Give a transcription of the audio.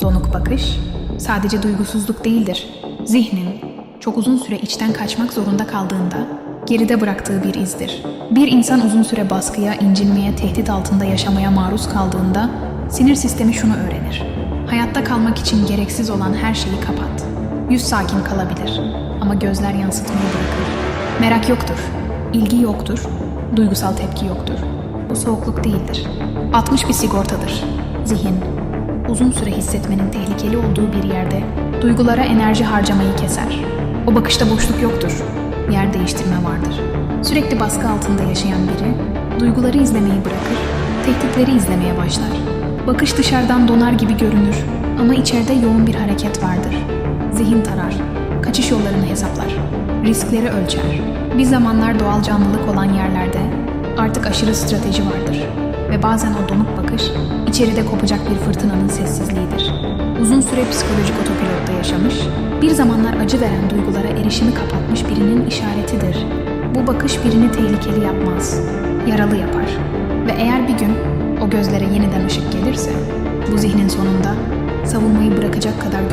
Donuk bakış sadece duygusuzluk değildir. Zihnin çok uzun süre içten kaçmak zorunda kaldığında geride bıraktığı bir izdir. Bir insan uzun süre baskıya, incinmeye, tehdit altında yaşamaya maruz kaldığında sinir sistemi şunu öğrenir. Hayatta kalmak için gereksiz olan her şeyi kapat. Yüz sakin kalabilir ama gözler yansıtmayı bırakır. Merak yoktur, ilgi yoktur, duygusal tepki yoktur. Bu soğukluk değildir. 60 bir sigortadır. Zihin, uzun süre hissetmenin tehlikeli olduğu bir yerde duygulara enerji harcamayı keser. O bakışta boşluk yoktur. Yer değiştirme vardır. Sürekli baskı altında yaşayan biri duyguları izlemeyi bırakır, tehditleri izlemeye başlar. Bakış dışarıdan donar gibi görünür ama içeride yoğun bir hareket vardır. Zihin tarar, kaçış yollarını hesaplar, riskleri ölçer. Bir zamanlar doğal canlılık olan yerlerde artık aşırı strateji vardır ve bazen o donuk bakış içeride kopacak bir fırtınanın sessizliğidir. Uzun süre psikolojik otopilotta yaşamış, bir zamanlar acı veren duygulara erişimi kapatmış birinin işaretidir. Bu bakış birini tehlikeli yapmaz, yaralı yapar. Ve eğer bir gün o gözlere yeniden ışık gelirse, bu zihnin sonunda savunmayı bırakacak kadar